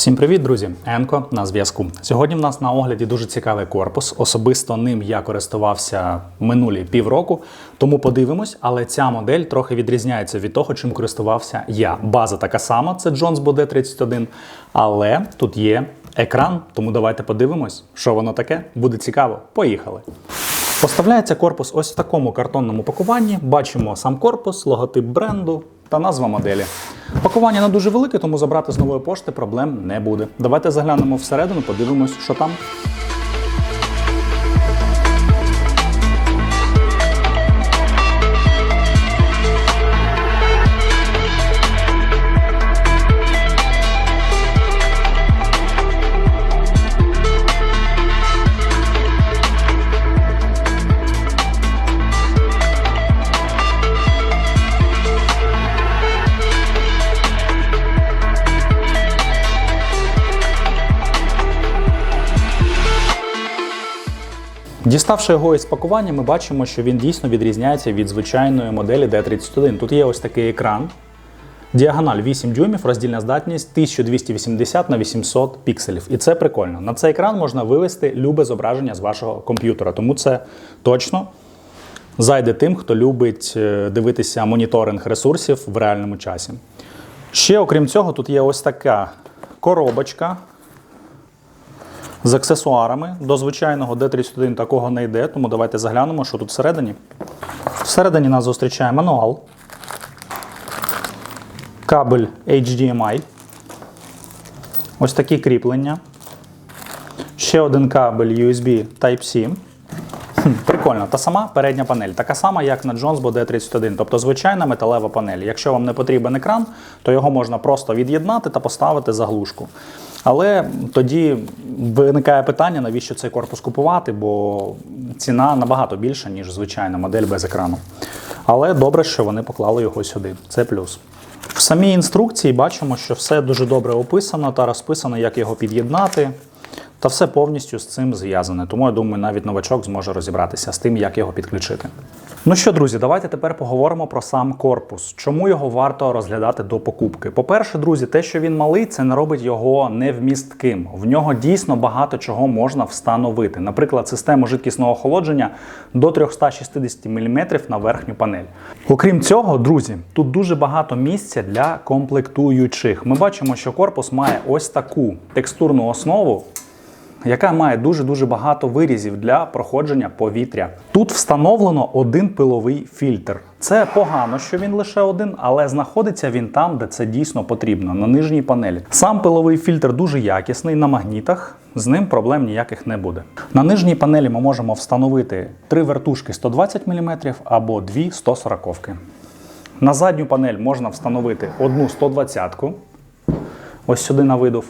Всім привіт, друзі! Енко на зв'язку. Сьогодні в нас на огляді дуже цікавий корпус. Особисто ним я користувався минулі півроку, тому подивимось, але ця модель трохи відрізняється від того, чим користувався я. База така сама, це Jones Bode 31, але тут є екран, тому давайте подивимось, що воно таке. Буде цікаво. Поїхали! Поставляється корпус ось в такому картонному пакуванні. Бачимо сам корпус, логотип бренду та назва моделі. Пакування не дуже велике, тому забрати з нової пошти проблем не буде. Давайте заглянемо всередину, подивимось, що там. Діставши його із пакування, ми бачимо, що він дійсно відрізняється від звичайної моделі D31. Тут є ось такий екран. Діагональ 8 дюймів, роздільна здатність 1280 на 800 пікселів. І це прикольно. На цей екран можна вивести любе зображення з вашого комп'ютера. Тому це точно зайде тим, хто любить е, дивитися моніторинг ресурсів в реальному часі. Ще, окрім цього, тут є ось така коробочка з аксесуарами. До звичайного D31 такого не йде, тому давайте заглянемо, що тут всередині. Всередині нас зустрічає мануал, кабель HDMI, ось такі кріплення, ще один кабель USB Type-C. Прикольно, та сама передня панель, така сама, як на Jones Bode 31, тобто звичайна металева панель. Якщо вам не потрібен екран, то його можна просто від'єднати та поставити заглушку. Але тоді виникає питання, навіщо цей корпус купувати, бо ціна набагато більша, ніж звичайна модель без екрану. Але добре, що вони поклали його сюди. Це плюс. В самій інструкції бачимо, що все дуже добре описано та розписано, як його під'єднати. Та все повністю з цим зв'язане. Тому я думаю, навіть новачок зможе розібратися з тим, як його підключити. Ну що, друзі, давайте тепер поговоримо про сам корпус. Чому його варто розглядати до покупки? По-перше, друзі, те, що він малий, це не робить його невмістким. В нього дійсно багато чого можна встановити. Наприклад, систему жидкісного охолодження до 360 мм на верхню панель. Окрім цього, друзі, тут дуже багато місця для комплектуючих. Ми бачимо, що корпус має ось таку текстурну основу яка має дуже-дуже багато вирізів для проходження повітря. Тут встановлено один пиловий фільтр. Це погано, що він лише один, але знаходиться він там, де це дійсно потрібно, на нижній панелі. Сам пиловий фільтр дуже якісний на магнітах, з ним проблем ніяких не буде. На нижній панелі ми можемо встановити три вертушки 120 мм або дві 140 -ки. На задню панель можна встановити одну 120-ку, ось сюди на видув.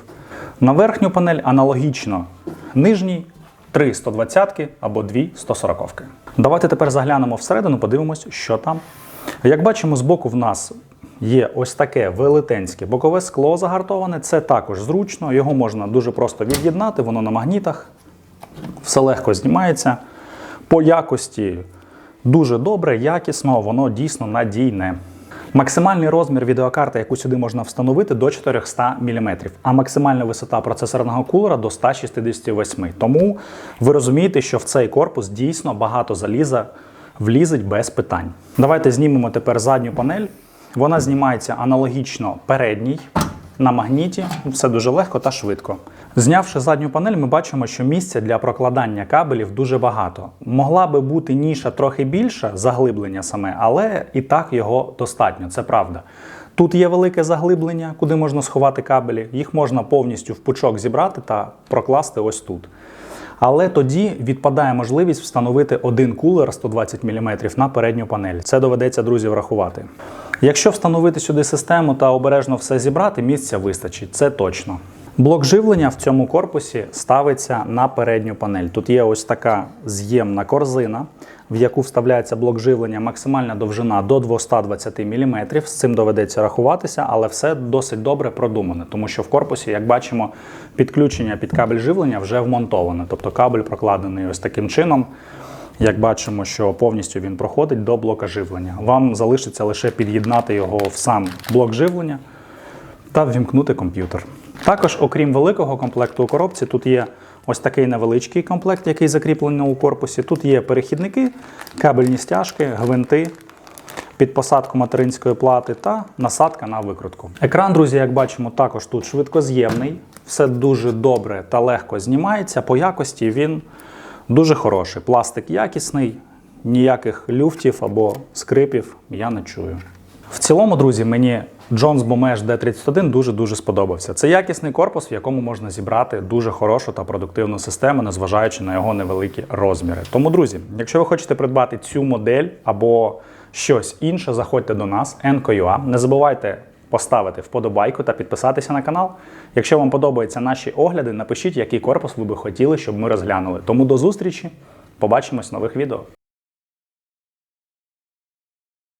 На верхню панель аналогічно нижній 3 120 або 2 140. Давайте тепер заглянемо всередину, подивимось, що там. Як бачимо, збоку в нас є ось таке велетенське бокове скло загартоване. Це також зручно, його можна дуже просто від'єднати, воно на магнітах, все легко знімається. По якості дуже добре, якісно, воно дійсно надійне. Максимальний розмір відеокарти, яку сюди можна встановити, до 400 мм, а максимальна висота процесорного кулера до 168 Тому ви розумієте, що в цей корпус дійсно багато заліза влізить без питань. Давайте знімемо тепер задню панель. Вона знімається аналогічно передній на магніті. Все дуже легко та швидко. Знявши задню панель, ми бачимо, що місця для прокладання кабелів дуже багато. Могла би бути ніша трохи більша, заглиблення саме, але і так його достатньо, це правда. Тут є велике заглиблення, куди можна сховати кабелі. Їх можна повністю в пучок зібрати та прокласти ось тут. Але тоді відпадає можливість встановити один кулер 120 мм на передню панель. Це доведеться, друзі, врахувати. Якщо встановити сюди систему та обережно все зібрати, місця вистачить, це точно. Блок живлення в цьому корпусі ставиться на передню панель. Тут є ось така з'ємна корзина, в яку вставляється блок живлення, максимальна довжина до 220 мм. З цим доведеться рахуватися, але все досить добре продумане, тому що в корпусі, як бачимо, підключення під кабель живлення вже вмонтоване. Тобто кабель прокладений ось таким чином. Як бачимо, що повністю він проходить до блока живлення. Вам залишиться лише під'єднати його в сам блок живлення та ввімкнути комп'ютер. Також, окрім великого комплекту у коробці, тут є ось такий невеличкий комплект, який закріплений у корпусі. Тут є перехідники, кабельні стяжки, гвинти під посадку материнської плати та насадка на викрутку. Екран, друзі, як бачимо, також тут швидкоз'ємний. Все дуже добре та легко знімається. По якості він дуже хороший. Пластик якісний, ніяких люфтів або скрипів я не чую. В цілому, друзі, мені Jones Bomage D31 дуже-дуже сподобався. Це якісний корпус, в якому можна зібрати дуже хорошу та продуктивну систему, незважаючи на його невеликі розміри. Тому, друзі, якщо ви хочете придбати цю модель або щось інше, заходьте до нас, NKUA. Не забувайте поставити вподобайку та підписатися на канал. Якщо вам подобаються наші огляди, напишіть, який корпус ви би хотіли, щоб ми розглянули. Тому до зустрічі, побачимось в нових відео.